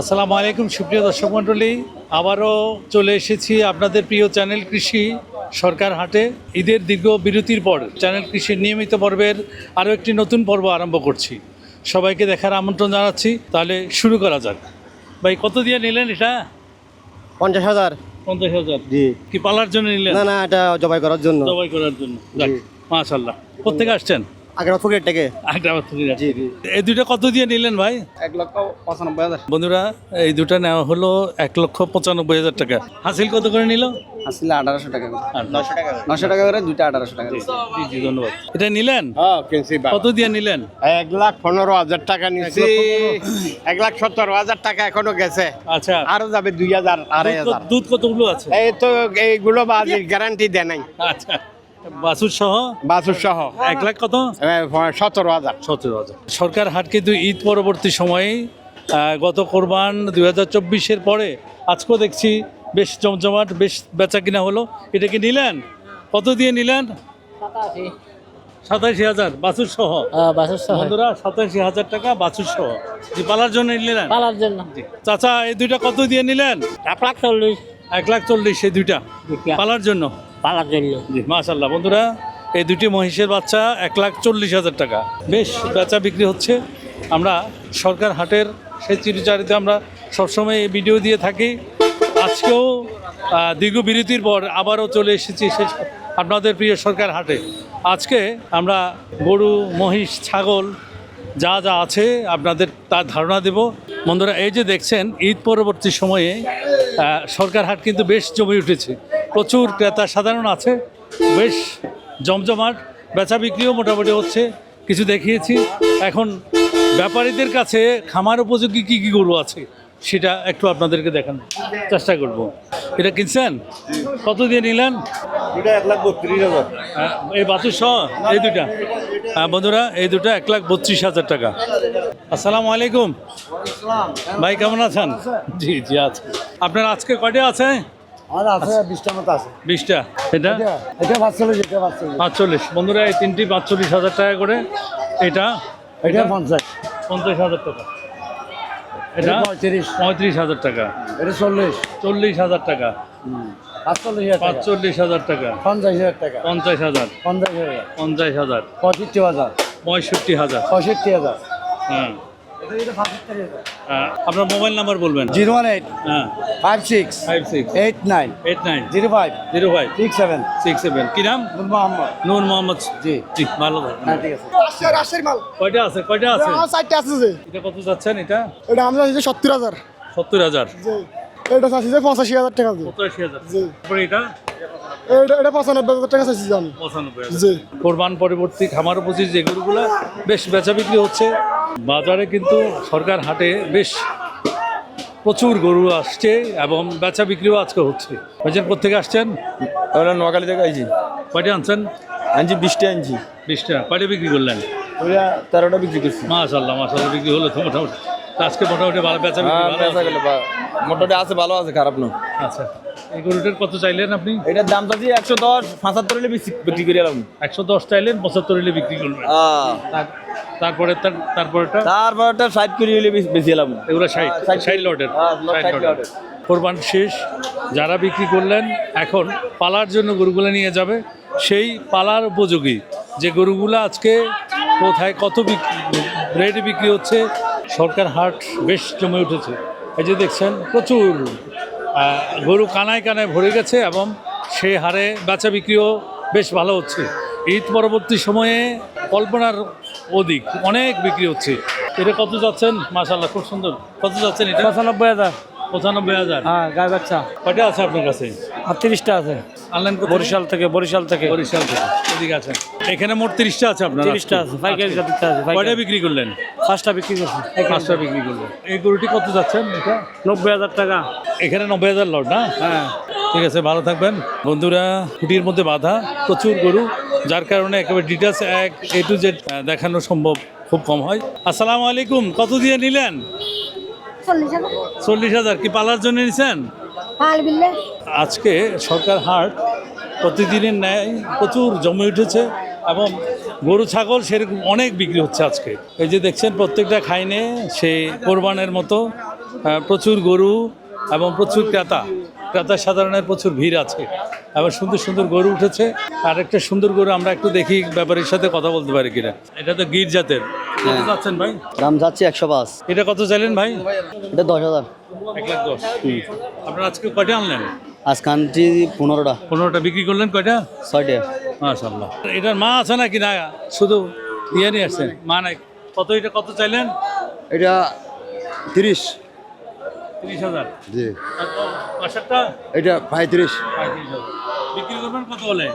আসসালামু আলাইকুম সুপ্রিয় দর্শক মণ্ডলী। আবারও চলে এসেছি আপনাদের প্রিয় চ্যানেল কৃষি সরকার হাটে। ঈদের দীর্ঘ বিরতির পর চ্যানেল কৃষির নিয়মিত পর্বের আরও একটি নতুন পর্ব আরম্ভ করছি। সবাইকে দেখার আমন্ত্রণ জানাচ্ছি। তাহলে শুরু করা যাক। ভাই কত দিয়ে নিলেন এটা? পঞ্চাশ হাজার। পঞ্চাশ হাজার? জি। কি পালার জন্য নিলেন? না না এটা জবাই করার জন্য। জবাই করার জন্য। মাশাল্লাহ কোথেকে আসছেন? আগের ফুকের থেকে। এই দুটো কত দিয়ে নিলেন ভাই? এক লক্ষ পঁচানব্বই হাজার। বন্ধুরা এই দুটো নেওয়া হলো এক লক্ষ পঁচানব্বই হাজার টাকা। হাসিল কত করে নিল? আসলে আঠারোশো টাকা নশো টাকা নশো টাকা করে দুইটা আঠারোশো টাকা জি জি ধন্যবাদ। এটা নিলেন? হ্যাঁ। কত দিয়ে নিলেন? এক লাখ পনেরো হাজার টাকা নিচ্ছি এক লাখ সত্তর হাজার টাকা এখনও গেছে। আচ্ছা। আরও যাবে দুই হাজার আড়াই দুধ হাজার। কত- দুধ কতগুলো আছে? এই তো এইগুলো বাজির গ্যারান্টি দেয় নাই। আচ্ছা। বাছুর সহ বাছুর সহ এক লাখ কত? সতেরো হাজার। সতেরো হাজার। সরকার হাট কিন্তু ঈদ পরবর্তী সময়ে গত কোরবান দুই হাজার চব্বিশের পরে আজকেও দেখছি বেশ জমজমাট বেশ বেচা কিনা হলো। এটা কি নিলেন? কত দিয়ে নিলেন? সাতাশি। হাজার বাছুর সহ বাসের সহ বন্ধুরা সাতাশি হাজার টাকা বাছুর সহ জি পালার জন্য নিলেন? পালার জন্য। চাচা এই দুইটা কত দিয়ে নিলেন? এক লাখ চল্লিশ। এক লাখ চল্লিশ এই দুইটা। পালার জন্য। পালার জন্য। মাশাল্লাহ বন্ধুরা, এই দুটি মহিষের বাচ্চা এক লাখ চল্লিশ হাজার টাকা। বেশ, বেচা বিক্রি হচ্ছে। আমরা সরকার হাটের সেই চিরচারিতে আমরা সবসময় এই ভিডিও দিয়ে থাকি। আজকেও দীর্ঘ বিরতির পর আবারও চলে এসেছি সে আপনাদের প্রিয় সরকার হাটে। আজকে আমরা গরু, মহিষ, ছাগল যা যা আছে আপনাদের তার ধারণা দেব। বন্ধুরা, এই যে দেখছেন, ঈদ পরবর্তী সময়ে সরকার হাট কিন্তু বেশ জমে উঠেছে। প্রচুর ক্রেতা সাধারণ আছে বেশ জমজমাট বেচা বিক্রিও মোটামুটি হচ্ছে কিছু দেখিয়েছি। এখন ব্যাপারীদের কাছে খামার উপযোগী কী কী গরু আছে সেটা একটু আপনাদেরকে দেখানোর চেষ্টা করব। এটা কিনছেন? কত দিয়ে নিলেন? এক লাখ হাজার। হ্যাঁ, এই বাছুর সহ? এই দুটা হ্যাঁ বন্ধুরা এই দুটা এক লাখ বত্রিশ হাজার টাকা। আসসালামু আলাইকুম। ভাই কেমন আছেন? জি জি আছে। আপনার আজকে কয়টা আছে? আমার আছে বিশটার মতো আছে। বিশটা? এটা? এটা পাঁচচল্লিশ এটা পাঁচচল্লিশ। পাঁচচল্লিশ। বন্ধুরা এই তিনটি পাঁচচল্লিশ হাজার টাকা করে এটা? এটা পঞ্চাশ। পঞ্চাশ হাজার টাকা। এটা? পঁয়ত্রিশ। পঁয়ত্রিশ হাজার টাকা। এটা চল্লিশ। চল্লিশ হাজার টাকা। পাঁচচল্লিশ হাজার পাঁচচল্লিশ হাজার টাকা। পঞ্চাশ হাজার টাকা। পঞ্চাশ হাজার। পঞ্চাশ হাজার। পঞ্চাশ হাজার। পঁয়ষট্টি হাজার। পঁয়ষট্টি হাজার। পঁয়ষট্টি হাজার। হ্যাঁ, আপনার মোবাইল নাম্বার বলবেন। জিরো ওয়ান এইট হ্যাঁ। Five six five six. Eight nine eight nine. Zero five zero five. Six seven. Six seven. কি নাম? মোহাম্মদ। নূর মোহাম্মদ। জি। জি ভালো। হ্যাঁ ঠিক আছে। মাল। কয়টা আছে? কয়টা আছে? চারটে আছে যে। এটা কত যাচ্ছেন এটা? এটা আমরা সত্তর হাজার। সত্তর হাজার। যে এটা চাচ্ছি যে পঁচাশি হাজার টাকা দিয়ে। পঁচাশি হাজার। জি। তারপরে এটা? এটা এটা পঁচানব্বই হাজার টাকা চাচ্ছি যে আমি। পঁচানব্বই জি। কোরবান পরবর্তী খামার উপস্থিত যে গরুগুলো বেশ বেচা বিক্রি হচ্ছে বাজারে কিন্তু সরকার হাটে বেশ প্রচুর গরু আসছে এবং বেচা বিক্রিও আজকে হচ্ছে। ভাইজান কোথেকে আসছেন? আমরা নোয়াখালী থেকে আইছি। কয়টা আনছেন? আনছি বিশটা আনছি। বিশটা। কয়টা বিক্রি করলেন? তেরোটা বিক্রি করছি। মাশাল্লাহ মাশাল্লাহ বিক্রি হলো তো মোটামুটি। আজকে মোটামুটি ভালো বেচা বিক্রি হ্যাঁ মোটামুটি আছে ভালো আছে খারাপ না। আচ্ছা। এই গরুটার কত চাইলেন আপনি? এটার দাম চাচ্ছি একশো দশ পঁচাত্তর বিক্রি- করে এলাম। একশো দশ চাইলেন পঁচাত্তর বিক্রি করবেন তার- তারপরে তার তারপরেটা? তারপরটা ষাট করে হলে বেশি- বেশি এলাম। এগুলো ষাট ষাট ষাট লটের। কোরবান শেষ যারা বিক্রি করলেন এখন পালার জন্য গরুগুলো নিয়ে যাবে। সেই পালার উপযোগী। যে গরুগুলো আজকে কোথায় কত রেটে বিক্রি হচ্ছে সরকার হাট বেশ জমে উঠেছে। এই যে দেখছেন প্রচুর গরু কানায় কানায় ভরে গেছে এবং সেই হারে বেচা বিক্রিও বেশ ভালো হচ্ছে। ঈদ পরবর্তী সময়ে কল্পনার অধিক অনেক বিক্রি হচ্ছে। এটা কত যাচ্ছেন? মাশাল্লাহ খুব সুন্দর। কত যাচ্ছেন এটা? পঁচানব্বই হাজার। পঁচানব্বই হাজার। হ্যাঁ গায়ে বাচ্চা। কয়টা আছে আপনার কাছে? আর তিরিশটা আছে অনলাইন বরিশাল থেকে বরিশাল থেকে। বরিশাল থেকে। এদিকে আছেন। এখানে মোট তিরিশটা আছে আপনার তিরিশটা আছে পাইকারি আছে কয়টা বিক্রি করলেন? পাঁচটা বিক্রি করছি। পাঁচটা বিক্রি করলেন। এই গরুটি কত যাচ্ছেন এটা? নব্বই হাজার টাকা। এখানে নব্বই হাজার লট না? হ্যাঁ। ঠিক আছে ভালো থাকবেন। বন্ধুরা খুঁটির মধ্যে বাধা প্রচুর গরু যার কারণে একেবারে ডিটেলস এক এ টু জেড দেখানো সম্ভব খুব কম হয়। আসসালামু আলাইকুম কত দিয়ে নিলেন? চল্লিশ হাজার। কি পালার জন্য নিছেন? আজকে সরকার হাট প্রতিদিনের ন্যায় প্রচুর জমে উঠেছে এবং গরু ছাগল সেরকম অনেক বিক্রি হচ্ছে আজকে। এই যে দেখছেন প্রত্যেকটা খাইনে সে কোরবানের মতো প্রচুর গরু এবং প্রচুর ক্রেতা। ক্রেতা সাধারণের প্রচুর ভিড় আছে। আবার সুন্দর সুন্দর গরু উঠেছে। আর একটা সুন্দর গরু আমরা একটু দেখি ব্যাপারীর সাথে কথা বলতে পারি কিনা। এটা তো গির জাতের। যাচ্ছেন ভাই? দাম যাচ্ছে একশো পাঁচ। এটা কত চাইলেন ভাই? এটা দশ হাজার। এক লাখ দশ। আপনারা আজকে কয়টা আনলেন? আজ কানটি পনেরোটা। পনেরোটা বিক্রি করলেন কয়টা? ছয়টা। মাশাল্লাহ এটার মা আছে নাকি? না শুধু ইয়ে নিয়ে আসছেন। মা নাই। কত এটা কত চাইলেন? এটা তিরিশ। তিরিশ হাজার। জি। এটা পঁয়ত্রিশ। পঁয়ত্রিশ হাজার। বিক্রি করবেন কত বলে?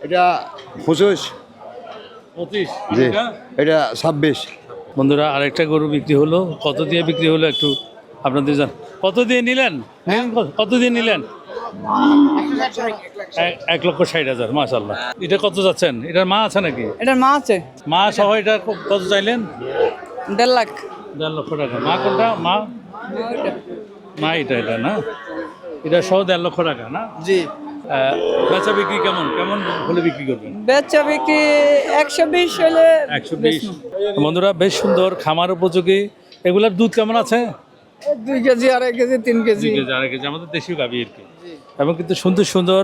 এটা পঁচিশ। পঁচিশ। জি। এটা? এটা ছাব্বিশ। বন্ধুরা আরেকটা গরু বিক্রি হলো। কত দিয়ে বিক্রি হলো একটু আপনাদের জান কত দিয়ে নিলেন? নিলেন কত- দিয়ে নিলেন? এক- লক্ষ ষাট হাজার মাশাল্লাহ এটা কত যাচ্ছেন? এটার মা আছে নাকি? এটার মা আছে। মা সহ এটা কত চাইলেন? দেড় লাখ। দেড় লক্ষ টাকা। মা কোনটা? মা? মা এটা এটা না? এটা সহ দেড় লক্ষ টাকা না? জি। বেচা বিক্রি কেমন? কেমন হলে বিক্রি করবেন? বেচা বিক্রি একশো বিশ হলে একশো বিশ বন্ধুরা বেশ সুন্দর খামার উপযোগী। এগুলার দুধ কেমন আছে? দুই কেজি আড়াই কেজি তিন কেজি। দুই কেজি আড়াই কেজি আমাদের দেশীয় গাভি আর কি। এবং কিন্তু সুন্দর সুন্দর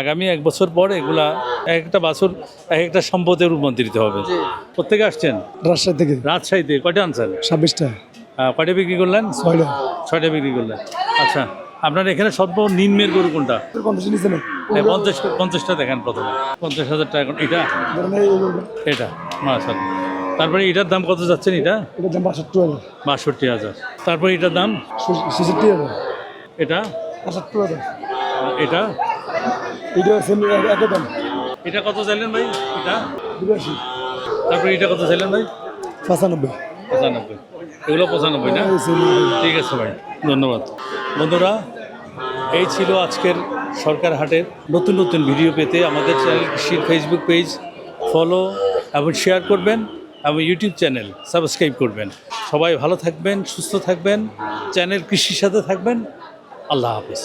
আগামী এক বছর পর এগুলা এক একটা বাছুর এক একটা সম্পদে রূপান্তরিত হবে। কোথেকে আসছেন? রাজশাহী থেকে। রাজশাহীতে। কয়টা আনছেন? ছাব্বিশটা। কয়টা বিক্রি করলেন? ছয়টা। ছয়টা বিক্রি করলেন। আচ্ছা আপনার এখানে সর্ব নিম্নের গরু কোনটা? পঞ্চাশ পঞ্চাশটা দেখেন প্রথমে। পঞ্চাশ হাজার টাকা এটা? এটা? মাশাল তারপরে এটার দাম কত যাচ্ছেন এটা? বাষট্টি হাজার। বাষট্টি হাজার। তারপরে এটার দাম? ছেষট্টি হাজার। এটা? পঁচাত্তর হাজার। এটা? এটা দাম। এটা কত চাইলেন ভাই? এটা? বিরাশি তারপরে এটা কত চাইলেন ভাই? পঁচানব্বই। পঁচানব্বই। এগুলো পঁচানব্বই না? ঠিক আছে ভাই, ধন্যবাদ। বন্ধুরা, এই ছিল আজকের সরকার হাটের নতুন নতুন ভিডিও পেতে আমাদের চ্যানেল কৃষির ফেসবুক পেজ ফলো এবং শেয়ার করবেন এবং ইউটিউব চ্যানেল সাবস্ক্রাইব করবেন। সবাই ভালো থাকবেন, সুস্থ থাকবেন চ্যানেল কৃষির সাথে থাকবেন। আল্লাহ হাফেজ।